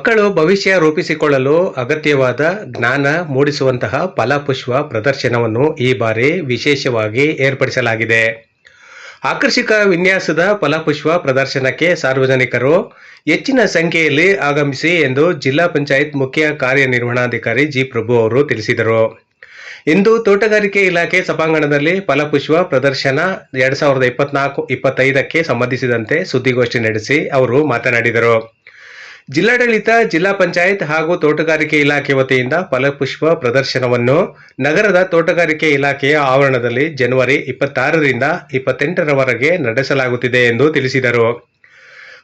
ಮಕ್ಕಳು ಭವಿಷ್ಯ ರೂಪಿಸಿಕೊಳ್ಳಲು ಅಗತ್ಯವಾದ ಜ್ಞಾನ ಮೂಡಿಸುವಂತಹ ಫಲಪುಷ್ಪ ಪ್ರದರ್ಶನವನ್ನು ಈ ಬಾರಿ ವಿಶೇಷವಾಗಿ ಏರ್ಪಡಿಸಲಾಗಿದೆ. ಆಕರ್ಷಕ ವಿನ್ಯಾಸದ ಫಲಪುಷ್ಪ ಪ್ರದರ್ಶನಕ್ಕೆ ಸಾರ್ವಜನಿಕರು ಹೆಚ್ಚಿನ ಸಂಖ್ಯೆಯಲ್ಲಿ ಆಗಮಿಸಿ ಎಂದು ಜಿಲ್ಲಾ ಪಂಚಾಯತ್ ಮುಖ್ಯ ಕಾರ್ಯನಿರ್ವಹಣಾಧಿಕಾರಿ ಜಿ ಪ್ರಭು ಅವರು ತಿಳಿಸಿದರು. ಇಂದು ತೋಟಗಾರಿಕೆ ಇಲಾಖೆ ಸಭಾಂಗಣದಲ್ಲಿ ಫಲಪುಷ್ಪ ಪ್ರದರ್ಶನ ಎರಡ್ ಸಾವಿರದ ಇಪ್ಪತ್ನಾಲ್ಕು, ಇಪ್ಪತ್ತೈದಕ್ಕೆ ಸಂಬಂಧಿಸಿದಂತೆ ಸುದ್ದಿಗೋಷ್ಠಿ ನಡೆಸಿ ಅವರು ಮಾತನಾಡಿದರು. ಜಿಲ್ಲಾಡಳಿತ, ಜಿಲ್ಲಾ ಪಂಚಾಯತ್ ಹಾಗೂ ತೋಟಗಾರಿಕೆ ಇಲಾಖೆ ವತಿಯಿಂದ ಫಲಪುಷ್ಪ ಪ್ರದರ್ಶನವನ್ನು ನಗರದ ತೋಟಗಾರಿಕೆ ಇಲಾಖೆಯ ಆವರಣದಲ್ಲಿ ಜನವರಿ ಇಪ್ಪತ್ತಾರರಿಂದ ಇಪ್ಪತ್ತೆಂಟರವರೆಗೆ ನಡೆಸಲಾಗುತ್ತಿದೆ ಎಂದು ತಿಳಿಸಿದರು.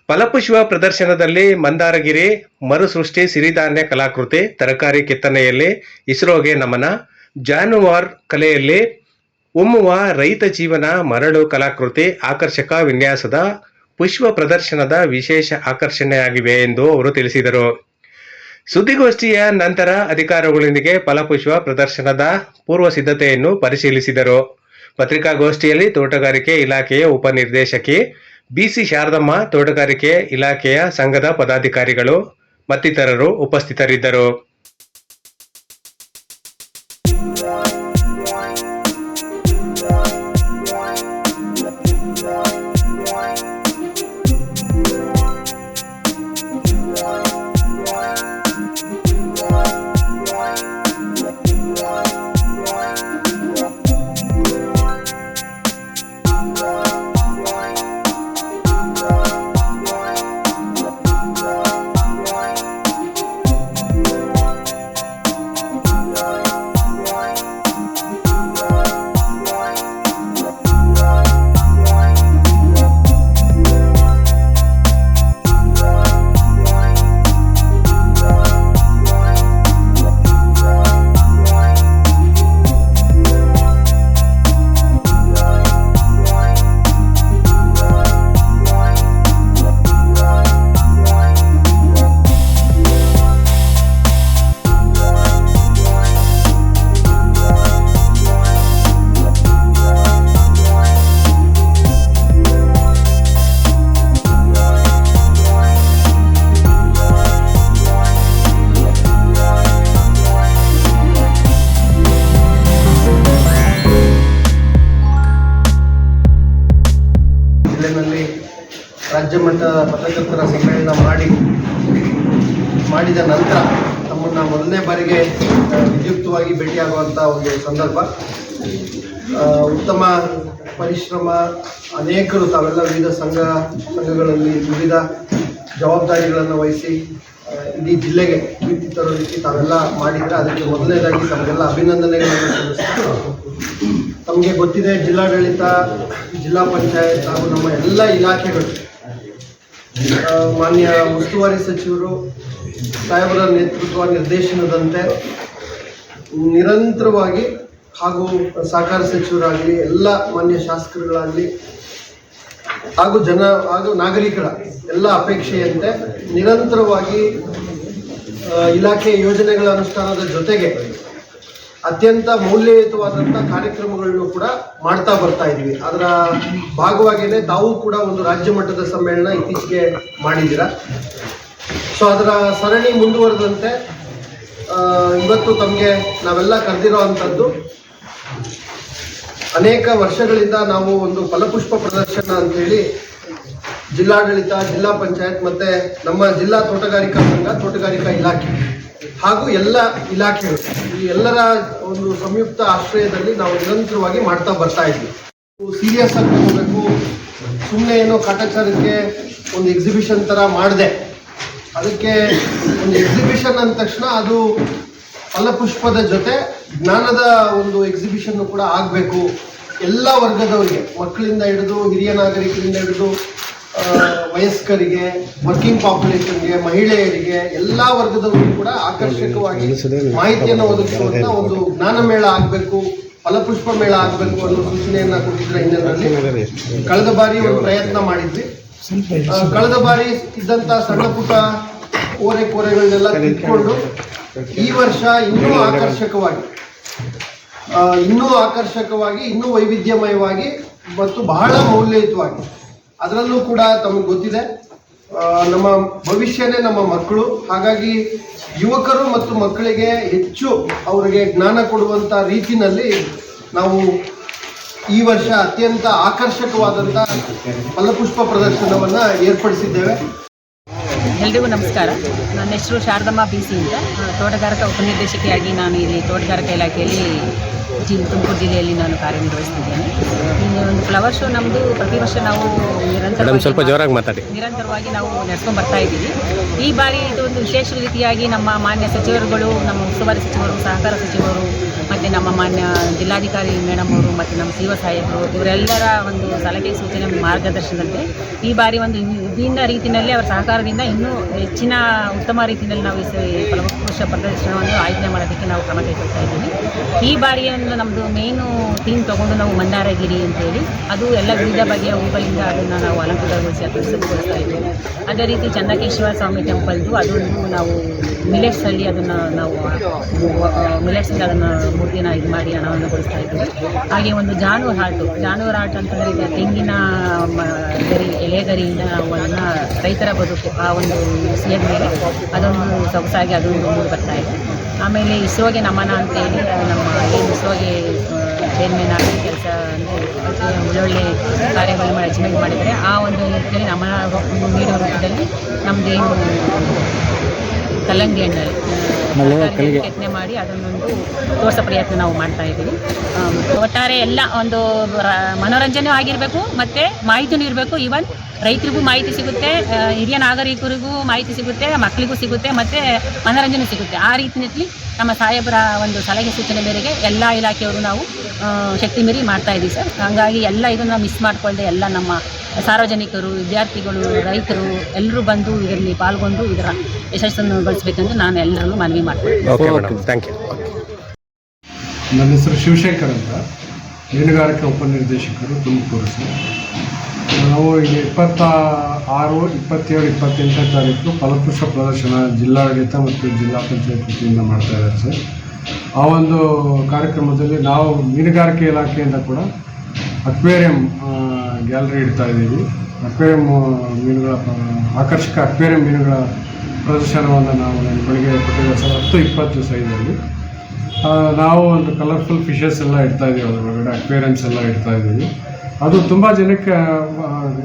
ಫಲಪುಷ್ಪ ಪ್ರದರ್ಶನದಲ್ಲಿ ಮಂದಾರಗಿರಿ, ಮರುಸೃಷ್ಟಿ ಸಿರಿಧಾನ್ಯ ಕಲಾಕೃತಿ, ತರಕಾರಿ ಕೆತ್ತನೆಯಲ್ಲಿ ಇಸ್ರೋಗೆ ನಮನ, ಜಾನುವಾರ್ ಕಲೆಯಲ್ಲಿ ಉಮ್ಮುವ ರೈತ ಜೀವನ ಮರಳು ಕಲಾಕೃತಿ, ಆಕರ್ಷಕ ವಿನ್ಯಾಸದ ಪುಷ್ಪ ಪ್ರದರ್ಶನದ ವಿಶೇಷ ಆಕರ್ಷಣೆಯಾಗಿವೆ ಎಂದು ಅವರು ತಿಳಿಸಿದರು. ಸುದ್ದಿಗೋಷ್ಠಿಯ ನಂತರ ಅಧಿಕಾರಿಗಳೊಂದಿಗೆ ಫಲಪುಷ್ಪ ಪ್ರದರ್ಶನದ ಪೂರ್ವ ಸಿದ್ಧತೆಯನ್ನು ಪರಿಶೀಲಿಸಿದರು. ಪತ್ರಿಕಾಗೋಷ್ಠಿಯಲ್ಲಿ ತೋಟಗಾರಿಕೆ ಇಲಾಖೆಯ ಉಪನಿರ್ದೇಶಕಿ ಬಿಸಿ ಶಾರದಮ್ಮ, ತೋಟಗಾರಿಕೆ ಇಲಾಖೆಯ ಸಂಘದ ಪದಾಧಿಕಾರಿಗಳು ಮತ್ತಿತರರು ಉಪಸ್ಥಿತರಿದ್ದರು. ರಾಜ್ಯ ಮಟ್ಟದ ಪತ್ರಕರ್ತರ ಸಮ್ಮೇಳನ ಮಾಡಿ, ಮಾಡಿದ ನಂತರ ತಮ್ಮನ್ನು ಮೊದಲನೇ ಬಾರಿಗೆ ವಿದ್ಯುಕ್ತವಾಗಿ ಭೇಟಿಯಾಗುವಂಥ ಒಂದು ಸಂದರ್ಭ. ಉತ್ತಮ ಪರಿಶ್ರಮ, ಅನೇಕರು ತಾವೆಲ್ಲ ವಿವಿಧ ಸಂಘ, ಸಂಘಗಳಲ್ಲಿ ವಿವಿಧ ಜವಾಬ್ದಾರಿಗಳನ್ನು ವಹಿಸಿ ಇಡೀ ಜಿಲ್ಲೆಗೆ ಕೀರ್ತಿ ತರೋ ರೀತಿ ತಾವೆಲ್ಲ ಮಾಡಿದರೆ ಅದಕ್ಕೆ ಮೊದಲನೇದಾಗಿ ತಮಗೆಲ್ಲ ಅಭಿನಂದನೆಗಳನ್ನು ಸಲ್ಲಿಸ್ತಾ ತಮಗೆ ಗೊತ್ತಿದೆ, ಜಿಲ್ಲಾಡಳಿತ, ಜಿಲ್ಲಾ ಪಂಚಾಯತ್ ಹಾಗೂ ನಮ್ಮ ಎಲ್ಲ ಇಲಾಖೆಗಳು ಮಾನ್ಯ ಉಸ್ತುವಾರಿ ಸಚಿವರು ಸಾಹೇಬರ ನೇತೃತ್ವ ನಿರ್ದೇಶನದಂತೆ ನಿರಂತರವಾಗಿ ಹಾಗೂ ಸಹಕಾರ ಸಚಿವರಾಗಲಿ, ಎಲ್ಲ ಮಾನ್ಯ ಶಾಸಕರುಗಳಾಗಲಿ ಹಾಗೂ ಜನ ಹಾಗೂ ನಾಗರಿಕರ ಎಲ್ಲ ಅಪೇಕ್ಷೆಯಂತೆ ನಿರಂತರವಾಗಿ ಇಲಾಖೆ ಯೋಜನೆಗಳ ಅನುಷ್ಠಾನದ ಜೊತೆಗೆ ಅತ್ಯಂತ ಮೌಲ್ಯಯುತವಾದಂಥ ಕಾರ್ಯಕ್ರಮಗಳನ್ನು ಕೂಡ ಮಾಡ್ತಾ ಬರ್ತಾ ಇದೀವಿ. ಅದರ ಭಾಗವಾಗಿಯೇ ತಾವು ಕೂಡ ಒಂದು ರಾಜ್ಯ ಮಟ್ಟದ ಸಮ್ಮೇಳನ ಇತ್ತೀಚೆಗೆ ಮಾಡಿದ್ದೀರಾ? ಸೊ ಅದರ ಸರಣಿ ಮುಂದುವರೆದಂತೆ ಇವತ್ತು ತಮಗೆ ನಾವೆಲ್ಲ ಕರೆದಿರೋ ಅಂಥದ್ದು, ಅನೇಕ ವರ್ಷಗಳಿಂದ ನಾವು ಒಂದು ಫಲಪುಷ್ಪ ಪ್ರದರ್ಶನ ಅಂತೇಳಿ ಜಿಲ್ಲಾಡಳಿತ, ಜಿಲ್ಲಾ ಪಂಚಾಯತ್, ಮತ್ತೆ ನಮ್ಮ ಜಿಲ್ಲಾ ತೋಟಗಾರಿಕಾ ಸಂಘ, ತೋಟಗಾರಿಕಾ ಇಲಾಖೆ. ಹಾಗೂ ಎಲ್ಲ ಇಲಾಖೆಗಳು. ಈ ಎಲ್ಲರ ಒಂದು ಸಂಯುಕ್ತ ಆಶ್ರಯದಲ್ಲಿ ನಾವು ನಿರಂತರವಾಗಿ ಮಾಡ್ತಾ ಬರ್ತಾ ಇದ್ವಿ. ಸೀರಿಯಸ್ ಆಗಿ ತಗೋಬೇಕು ಸುಮ್ಮನೆ ಏನೋ ಕಾಟಾಚಾರಕ್ಕೆ ಒಂದು ಎಕ್ಸಿಬಿಷನ್ ಥರ ಮಾಡಿದೆ. ಅದಕ್ಕೆ ಒಂದು ಎಕ್ಸಿಬಿಷನ್ ಅಂದ ತಕ್ಷಣ ಅದು ಫಲಪುಷ್ಪದ ಜೊತೆ ಜ್ಞಾನದ ಒಂದು ಎಕ್ಸಿಬಿಷನ್ ಕೂಡ ಆಗಬೇಕು. ಎಲ್ಲ ವರ್ಗದವರಿಗೆ, ಮಕ್ಕಳಿಂದ ಹಿಡಿದು ಹಿರಿಯ ನಾಗರಿಕರಿಂದ ಹಿಡಿದು ವಯಸ್ಕರಿಗೆ ವರ್ಕಿಂಗ್ ಪಾಪ್ಯುಲೇಷನ್ಗೆ ಮಹಿಳೆಯರಿಗೆ, ಎಲ್ಲ ವರ್ಗದವರು ಕೂಡ ಆಕರ್ಷಕವಾಗಿ ಮಾಹಿತಿಯನ್ನು ಒದಗಿಸುವಂತ ಒಂದು ಜ್ಞಾನ ಮೇಳ ಆಗಬೇಕು ಫಲಪುಷ್ಪ ಮೇಳ ಆಗಬೇಕು ಅನ್ನೋ ಸೂಚನೆಯನ್ನ ಕೊಟ್ಟಿದ್ರೆ ಹಿನ್ನೆಲೆಯಲ್ಲಿ ಕಳೆದ ಬಾರಿ ಒಂದು ಪ್ರಯತ್ನ ಮಾಡಿದ್ವಿ. ಕಳೆದ ಬಾರಿ ಇದ್ದಂತ ಸಣ್ಣ ಪುಟ್ಟ ಕೋರೆ ಕೋರೆಗಳನ್ನೆಲ್ಲ ತಿಳ್ಕೊಂಡು ಈ ವರ್ಷ ಇನ್ನೂ ಆಕರ್ಷಕವಾಗಿ ಇನ್ನೂ ಆಕರ್ಷಕವಾಗಿ, ಇನ್ನೂ ವೈವಿಧ್ಯಮಯವಾಗಿ ಮತ್ತು ಬಹಳ ಮೌಲ್ಯಯುತವಾಗಿ ಅದರಲ್ಲೂ ಕೂಡ ತಮಗೆ ಗೊತ್ತಿದೆ ನಮ್ಮ ಭವಿಷ್ಯನೇ ನಮ್ಮ ಮಕ್ಕಳು. ಹಾಗಾಗಿ ಯುವಕರು ಮತ್ತು ಮಕ್ಕಳಿಗೆ ಹೆಚ್ಚು ಅವರಿಗೆ ಜ್ಞಾನ ಕೊಡುವಂಥ ರೀತಿನಲ್ಲಿ ನಾವು ಈ ವರ್ಷ ಅತ್ಯಂತ ಆಕರ್ಷಕವಾದಂಥ ಫಲಪುಷ್ಪ ಪ್ರದರ್ಶನವನ್ನು ಏರ್ಪಡಿಸಿದ್ದೇವೆ. ಎಲ್ರಿಗೂ ನಮಸ್ಕಾರ. ನನ್ನ ಹೆಸರು ಶಾರದಮ್ಮ ಬಿ ಸಿ ಅಂತ. ತೋಟಗಾರಿಕಾ ಉಪನಿರ್ದೇಶಕಿಯಾಗಿ ನಾನು ಇಲ್ಲಿ ತೋಟಗಾರಿಕಾ ಇಲಾಖೆಯಲ್ಲಿ ತುಮಕೂರು ಜಿಲ್ಲೆಯಲ್ಲಿ ನಾನು ಕಾರ್ಯನಿರ್ವಹಿಸ್ತಿದ್ದೇನೆ. ಇನ್ನು ಒಂದು ಫ್ಲವರ್ ಶೋ ನಮ್ಮದು ಪ್ರತಿ ವರ್ಷ ನಾವು ನಿರಂತರ ಸ್ವಲ್ಪ ಜೋರಾಗಿ ಮಾತಾಡಿ. ನಿರಂತರವಾಗಿ ನಾವು ನಡೆಸ್ಕೊಂಡು ಬರ್ತಾ ಇದ್ದೀವಿ. ಈ ಬಾರಿ ಇದು ಒಂದು ವಿಶೇಷ ರೀತಿಯಾಗಿ ನಮ್ಮ ಮಾನ್ಯ ಸಚಿವರುಗಳು ನಮ್ಮ ಉಸ್ತುವಾರಿ ಸಚಿವರು ಸಹಕಾರ ಸಚಿವರು ಮತ್ತು ನಮ್ಮ ಮಾನ್ಯ ಜಿಲ್ಲಾಧಿಕಾರಿ ಮೇಡಮ್ ಅವರು ಮತ್ತು ನಮ್ಮ ಸಿ ಸಾಹೇಬರು ಇವರೆಲ್ಲರ ಒಂದು ಸಲಹೆ ಸೂಚನೆ ಮಾರ್ಗದರ್ಶನದಂತೆ ಈ ಬಾರಿ ಒಂದು ವಿಭಿನ್ನ ರೀತಿಯಲ್ಲಿ ಅವರ ಸಹಕಾರದಿಂದ ಇನ್ನೂ ಹೆಚ್ಚಿನ ಉತ್ತಮ ರೀತಿಯಲ್ಲಿ ನಾವು ಈ ಫಲವತ್ಪುರುಷ ಪ್ರದರ್ಶನವನ್ನು ಆಯೋಜನೆ ಮಾಡೋದಕ್ಕೆ ನಾವು ಕ್ರಮ ಕೈಗೊಳ್ತಾ ಇದ್ದೀವಿ. ಈ ಬಾರಿಯನ್ನು ನಮ್ಮದು ಮೇನು ಥೀಮ್ ತೊಗೊಂಡು ನಾವು ಮಂದಾರಗಿರಿ ಅಂತೇಳಿ ಅದು ಎಲ್ಲ ವಿವಿಧ ಬಗೆಯ ಹೂಗಳಿಂದ ಅದನ್ನು ನಾವು ಅಲಂಕೃತಗೊಳಿಸಿ ಅಲಂಕೃತಗೊಳಿಸ್ತಾ ಇದ್ದೇವೆ. ಅದೇ ರೀತಿ ಚನ್ನಕೇಶ್ವರ ಸ್ವಾಮಿ ಟೆಂಪಲ್ದು ಅದೊಂದು ನಾವು ಮಿಲೆಟ್ಸಲ್ಲಿ ಅದನ್ನು ನಾವು ಮಿಲೆಟ್ಸಿಂದ ಅದನ್ನು ಮೂರ್ತಿನ ಇದು ಮಾಡಿ ಅನಾವರಣಗೊಳಿಸ್ತಾ ಇದ್ದೀವಿ. ಹಾಗೆ ಒಂದು ಜಾನುವಾರು ಹಾಟು, ಜಾನುವಾರು ಅಂತಂದರೆ ಈಗ ತೆಂಗಿನ ಗರಿ ಎಲೆಗರಿಯಿಂದ ನಾವು ಅದನ್ನು ರೈತರ ಬದುಕು, ಆ ಒಂದು ಸೇರ್ ಮೇಲೆ ಅದೊಂದು ಸೊಗಸಾಗಿ ಅದೊಂದು ಮೂರು ಬರ್ತಾ ಇದೆ ಆಮೇಲೆ ಇಸ್ರೋಗೆ ನಮನ ಅಂತೇಳಿ ನಮ್ಮ ಏನು ಇಸ್ರೋಗೆ ಚೇರ್ಮನ್ ಆಗಿ ಕೆಲಸ ಒಳ್ಳೊಳ್ಳೆ ಕಾರ್ಯಗಳು ಮಾಡಿ ಅಚೀವ್ಮೆಂಟ್ ಮಾಡಿದರೆ ಆ ಒಂದು ನಿಟ್ಟಿನಲ್ಲಿ ನಮನ ನೀಡುವ ರೂಪದಲ್ಲಿ ನಮ್ಮದೇನು ಕಲ್ಲಂಗಡಿ ಹಣ್ಣಲ್ಲಿ ಕೆತ್ತನೆ ಮಾಡಿ ಅದನ್ನೊಂದು ತೋರಿಸೋ ಪ್ರಯತ್ನ ನಾವು ಮಾಡ್ತಾ ಇದ್ದೀವಿ. ಒಟ್ಟಾರೆ ಎಲ್ಲ ಒಂದು ಮನೋರಂಜನೆ ಆಗಿರಬೇಕು ಮತ್ತು ಮಾಹಿತಿನೂ ಇರಬೇಕು. ಈವನ್ ರೈತರಿಗೂ ಮಾಹಿತಿ ಸಿಗುತ್ತೆ ಹಿರಿಯ ನಾಗರಿಕರಿಗೂ ಮಾಹಿತಿ ಸಿಗುತ್ತೆ ಮಕ್ಕಳಿಗೂ ಸಿಗುತ್ತೆ ಮತ್ತು ಮನೋರಂಜನೆ ಸಿಗುತ್ತೆ. ಆ ರೀತಿಯಲ್ಲಿ ನಮ್ಮ ಸಾಹೇಬರ ಒಂದು ಸಲಹೆ ಸೂಚನೆ ಮೇರೆಗೆ ಎಲ್ಲ ಇಲಾಖೆಯವರು ನಾವು ಶಕ್ತಿ ಮೀರಿ ಮಾಡ್ತಾ ಇದ್ದೀವಿ ಸರ್. ಹಾಗಾಗಿ ಎಲ್ಲ ಇದನ್ನು ಮಿಸ್ ಮಾಡಿಕೊಳ್ಳದೆ ಎಲ್ಲ ನಮ್ಮ ಸಾರ್ವಜನಿಕರು ವಿದ್ಯಾರ್ಥಿಗಳು ರೈತರು ಎಲ್ಲರೂ ಬಂದು ಇದರಲ್ಲಿ ಪಾಲ್ಗೊಂಡು ಇದರ ಯಶಸ್ಸನ್ನು ಗಳಿಸಬೇಕೆಂದು ನಾನು ಎಲ್ಲರಲ್ಲೂ ಮನವಿ ಮಾಡ್ತೀನಿ ಓಕೆ ಮೇಡಮ್ ಥ್ಯಾಂಕ್ ಯು ನನ್ನ ಹೆಸರು ಶಿವಶೇಖರ್ ಅಂತ. ಮೀನುಗಾರಿಕೆ ಉಪನಿರ್ದೇಶಕರು ತುಮಕೂರು ಸರ್. ನಾವು ಈಗ ಇಪ್ಪತ್ತ ಆರು ಇಪ್ಪತ್ತೇಳು ಇಪ್ಪತ್ತೆಂಟನೇ ತಾರೀಕು ಫಲಪುಷ್ಪ ಪ್ರದರ್ಶನ ಜಿಲ್ಲಾಡಳಿತ ಮತ್ತು ಜಿಲ್ಲಾ ಪಂಚಾಯತ್ ವತಿಯಿಂದ ಮಾಡ್ತಾ ಇದ್ದಾರೆ ಸರ್. ಆ ಒಂದು ಕಾರ್ಯಕ್ರಮದಲ್ಲಿ ನಾವು ಮೀನುಗಾರಿಕೆ ಇಲಾಖೆಯಿಂದ ಕೂಡ ಅಕ್ವೇರಿಯಂ ಗ್ಯಾಲರಿ ಇಡ್ತಾ ಇದ್ದೀವಿ. ಅಕ್ವೇರಿಯಂ ಮೀನುಗಳ ಆಕರ್ಷಕ ಅಕ್ವೇರಿಯಂ ಮೀನುಗಳ ಪ್ರದರ್ಶನವನ್ನು ನಾವು ಬೆಳಗ್ಗೆ ಕೊಟ್ಟಿದ್ದೇವೆ ಸರ್ ಹತ್ತು ಇಪ್ಪತ್ತು ಸೈಜಲ್ಲಿ ನಾವು ಒಂದು ಕಲರ್ಫುಲ್ ಫಿಶಸ್ ಎಲ್ಲ ಇಡ್ತಾ ಇದ್ದೀವಿ ಅದರೊಳಗಡೆ ಅಕ್ವೇರಿಯಮ್ಸ್ ಎಲ್ಲ ಇಡ್ತಾ ಇದ್ದೀವಿ. ಅದು ತುಂಬ ಜನಕ್ಕೆ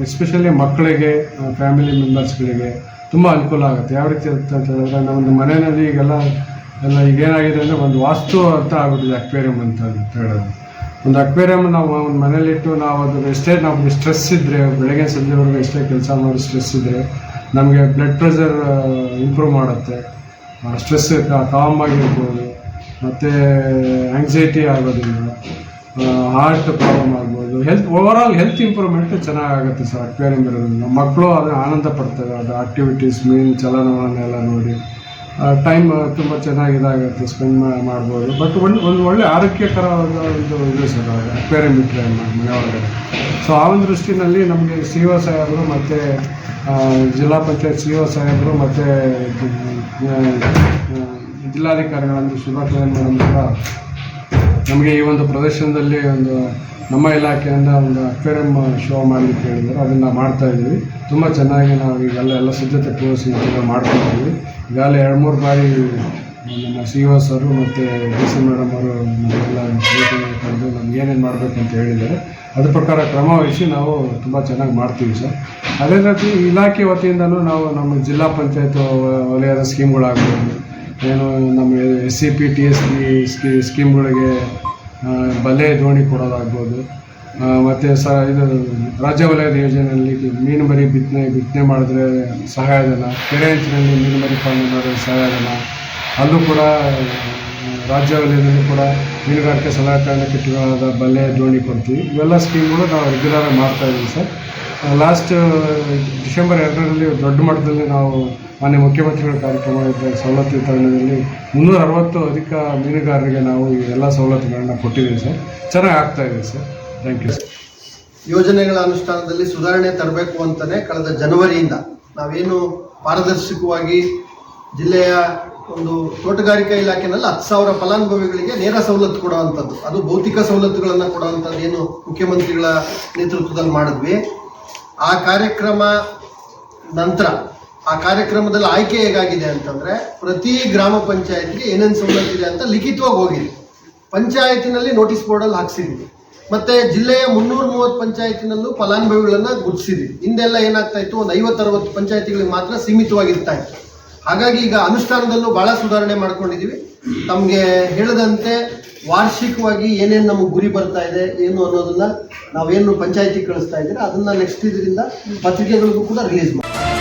ಎಸ್ಪೆಷಲಿ ಮಕ್ಕಳಿಗೆ ಫ್ಯಾಮಿಲಿ ಮೆಂಬರ್ಸ್ಗಳಿಗೆ ತುಂಬ ಅನುಕೂಲ ಆಗುತ್ತೆ. ಯಾವ ರೀತಿ ಅಂತ ಹೇಳಿದ್ರೆ ನಮ್ಮದು ಮನೆಯಲ್ಲಿ ಈಗೆಲ್ಲ ಎಲ್ಲ ಈಗೇನಾಗಿದೆ ಅಂದರೆ ಒಂದು ವಾಸ್ತು ಅಂತ ಆಗ್ಬಿಟ್ಟಿದೆ ಅಕ್ವೇರಿಯಂ ಅಂತ ಹೇಳೋದು. ಒಂದು ಅಕ್ವೇರಿಯಂ ನಾವು ಒಂದು ಮನೇಲಿಟ್ಟು ನಾವು ಅದನ್ನು ಎಷ್ಟೇ ನಮಗೆ ಸ್ಟ್ರೆಸ್ ಇದ್ದರೆ ಬೆಳಗ್ಗೆ ಸಂಜೆವರೆಗೂ ಎಷ್ಟೇ ಕೆಲಸ ಮಾಡಿ ಸ್ಟ್ರೆಸ್ ಇದ್ದರೆ ನಮಗೆ ಬ್ಲಡ್ ಪ್ರೆಷರ್ ಇಂಪ್ರೂವ್ ಮಾಡುತ್ತೆ. ಸ್ಟ್ರೆಸ್ ಕಾಮ್ ಆಗಿರ್ಬೋದು ಮತ್ತು ಆಂಗ್ಸೈಟಿ ಆಗೋದಿಲ್ಲ. ಹಾರ್ಟ್ ಪ್ರಾಬ್ಲಮ್ ಆಗ್ಬೋದು. ಹೆಲ್ತ್ ಓವರಾಲ್ ಹೆಲ್ತ್ ಇಂಪ್ರೂವ್ಮೆಂಟ್ ಚೆನ್ನಾಗಾಗುತ್ತೆ ಸರ್ ಅಕ್ವೇರಿಯಂ ಇರೋದ್ರಿಂದ. ಮಕ್ಕಳು ಅದು ಆನಂದ ಪಡ್ತಾರೆ, ಅದು ಆಕ್ಟಿವಿಟೀಸ್ ಮೀನು ಚಲನವನ್ನೆಲ್ಲ ನೋಡಿ. ಟೈಮ್ ತುಂಬ ಚೆನ್ನಾಗಿ ಇದಾಗುತ್ತೆ ಸ್ಪೆಂಡ್ ಮಾಡ್ಬೋದು. ಬಟ್ ಒಂದು ಒಂದು ಒಳ್ಳೆ ಆರೋಗ್ಯಕರವಾದ ಒಂದು ಇದು ಸರ್ ಅಕ್ವೇರಿಯಂ ಇಟ್ಟರೆ ಮನೆ ಒಳಗಡೆ ಸೊ ಆ ಒಂದು ದೃಷ್ಟಿನಲ್ಲಿ ನಮಗೆ ಸಿ ಒ ಸಾಹೇಬರು ಮತ್ತು ಜಿಲ್ಲಾ ಪಂಚಾಯತ್ ಸಿ ಒ ಸಾಹೇಬರು ಮತ್ತು ಜಿಲ್ಲಾಧಿಕಾರಿಗಳಂದು ಶುಭಾ ಕಲ್ಯಾಣ್ ಮೇಡಮ್ ಕೂಡ ನಮಗೆ ಈ ಒಂದು ಪ್ರದರ್ಶನದಲ್ಲಿ ಒಂದು ನಮ್ಮ ಇಲಾಖೆಯಿಂದ ಒಂದು ಅಕ್ವೇರಿಯಂ ಶೋ ಮಾಡಲಿಕ್ಕೆ ಹೇಳಿದ್ರು ಅದನ್ನು ಮಾಡ್ತಾ ಇದ್ದೀವಿ. ತುಂಬ ಚೆನ್ನಾಗಿ ನಾವು ಈಗೆಲ್ಲ ಎಲ್ಲ ಸಿದ್ಧತೆ ಪೂರ್ವಸಿ ಮಾಡ್ತಾ ಇದ್ದೀವಿ. ಈಗಾಗಲೇ ಎರಡು ಮೂರು ಬಾರಿ ನಮ್ಮ ಸಿ ಒ ಸರು ಮತ್ತು ಡಿ ಸಿ ಮೇಡಮ್ ಅವರು ನಮಗೆಲ್ಲ ನಮ್ಗೆ ಏನೇನು ಮಾಡಬೇಕಂತ ಹೇಳಿದ್ದಾರೆ. ಅದ್ರ ಪ್ರಕಾರ ಕ್ರಮ ವಹಿಸಿ ನಾವು ತುಂಬ ಚೆನ್ನಾಗಿ ಮಾಡ್ತೀವಿ ಸರ್. ಅದೇ ರೀತಿ ಇಲಾಖೆ ವತಿಯಿಂದನೂ ನಾವು ನಮ್ಮ ಜಿಲ್ಲಾ ಪಂಚಾಯತ್ ವಲಯದ ಸ್ಕೀಮ್ಗಳಾಗ್ಬೋದು. ಏನು ನಮ್ಮ S C P T S P ski, ಸ್ಕೀಮ್ಗಳಿಗೆ ಬಲೆ ದೋಣಿ ಕೊಡೋದಾಗ್ಬೋದು. ಮತ್ತು ಸ ಇದು ರಾಜ್ಯ ವಲಯದ ಯೋಜನೆಯಲ್ಲಿ ಮೀನು ಮರಿ ಬಿತ್ತನೆ ಬಿತ್ತನೆ ಮಾಡಿದ್ರೆ ಸಹಾಯಧನ ಕೆರೆ ಅಂಚಿನಲ್ಲಿ ಮೀನು ಮರಿ ಪಾಲನೆ ಮಾಡಿದ್ರೆ ಸಹಾಯಧನ ಅಲ್ಲೂ ಕೂಡ, ರಾಜ್ಯ ವಲಯದಲ್ಲಿ ಕೂಡ ಮೀನುಗಾರಿಕೆ ಸಲಹಾ ಕಿಟ್ಗಳಾದ ಬಲೆ ದೋಣಿ ಕೊಡ್ತೀವಿ. ಇವೆಲ್ಲ ಸ್ಕೀಮ್ಗಳು ನಾವು ರೆಗ್ಯುಲರ್ ಮಾಡ್ತಾ ಇದ್ದೀವಿ ಸರ್. ಲಾಸ್ಟ್ ಡಿಸೆಂಬರ್ ಎರಡರಲ್ಲಿ ದೊಡ್ಡ ಮಟ್ಟದಲ್ಲಿ ನಾವು ಮಾನ್ಯ ಮುಖ್ಯಮಂತ್ರಿಗಳ ಕಾರ್ಯಕ್ರಮ ಇದ್ದ ಸವಲತ್ತು ವಿತರಣೆಯಲ್ಲಿ ಮುನ್ನೂರ ಅರವತ್ತು ಅಧಿಕ ಮೀನುಗಾರರಿಗೆ ನಾವು ಈ ಎಲ್ಲ ಸವಲತ್ತುಗಳನ್ನ ಕೊಟ್ಟಿದ್ದೀವಿ ಸರ್. ಚೆನ್ನಾಗಿ ಆಗ್ತಾ ಇದೆ ಸರ್. ಥ್ಯಾಂಕ್ ಯು ಸರ್ ಯೋಜನೆಗಳ ಅನುಷ್ಠಾನದಲ್ಲಿ ಸುಧಾರಣೆ ತರಬೇಕು ಅಂತಲೇ ಕಳೆದ ಜನವರಿಯಿಂದ ನಾವೇನು ಪಾರದರ್ಶಕವಾಗಿ ಜಿಲ್ಲೆಯ ಒಂದು ತೋಟಗಾರಿಕಾ ಇಲಾಖೆನಲ್ಲಿ ಹತ್ತು ಸಾವಿರ ಫಲಾನುಭವಿಗಳಿಗೆ ನೇರ ಸವಲತ್ತು ಕೊಡುವಂಥದ್ದು, ಅದು ಭೌತಿಕ ಸವಲತ್ತುಗಳನ್ನು ಕೊಡುವಂಥದ್ದು ಏನು ಮುಖ್ಯಮಂತ್ರಿಗಳ ನೇತೃತ್ವದಲ್ಲಿ ಮಾಡಿದ್ವಿ. ಆ ಕಾರ್ಯಕ್ರಮ ನಂತರ ಆ ಕಾರ್ಯಕ್ರಮದಲ್ಲಿ ಆಯ್ಕೆ ಹೇಗಾಗಿದೆ ಅಂತಂದ್ರೆ ಪ್ರತಿ ಗ್ರಾಮ ಪಂಚಾಯತ್ಗೆ ಏನೇನು ಸವಲತ್ತು ಇದೆ ಅಂತ ಲಿಖಿತವಾಗಿ ಹೋಗಿದೆ. ಪಂಚಾಯತಿನಲ್ಲಿ ನೋಟಿಸ್ ಬೋರ್ಡಲ್ಲಿ ಹಾಕ್ಸಿದ್ವಿ. ಮತ್ತೆ ಜಿಲ್ಲೆಯ ಮುನ್ನೂರ ಮೂವತ್ತು ಪಂಚಾಯತಿನಲ್ಲೂ ಫಲಾನುಭವಿಗಳನ್ನ ಗುರುತಿಸಿದ್ದೀವಿ ಹಿಂದೆಲ್ಲ ಏನಾಗ್ತಾ ಇತ್ತು? ಒಂದು ಐವತ್ತು, ಅರವತ್ತು ಪಂಚಾಯತಿಗಳಿಗೆ ಮಾತ್ರ ಸೀಮಿತವಾಗಿರ್ತಾ ಇತ್ತು. ಹಾಗಾಗಿ ಈಗ ಅನುಷ್ಠಾನದಲ್ಲೂ ಬಹಳ ಸುಧಾರಣೆ ಮಾಡ್ಕೊಂಡಿದೀವಿ. ತಮಗೆ ಹೇಳದಂತೆ ವಾರ್ಷಿಕವಾಗಿ ಏನೇನು ನಮಗೆ ಗುರಿ ಬರ್ತಾ ಇದೆ, ಏನು ಅನ್ನೋದನ್ನ ನಾವೇನು ಪಂಚಾಯಿತಿ ಕಳಿಸ್ತಾ ಇದ್ದೀರಾ ಅದನ್ನ ನೆಕ್ಸ್ಟ್ ಇದರಿಂದ ಪತ್ರಿಕೆಗಳಿಗೂ ಕೂಡ ರಿಲೀಸ್ ಮಾಡಿ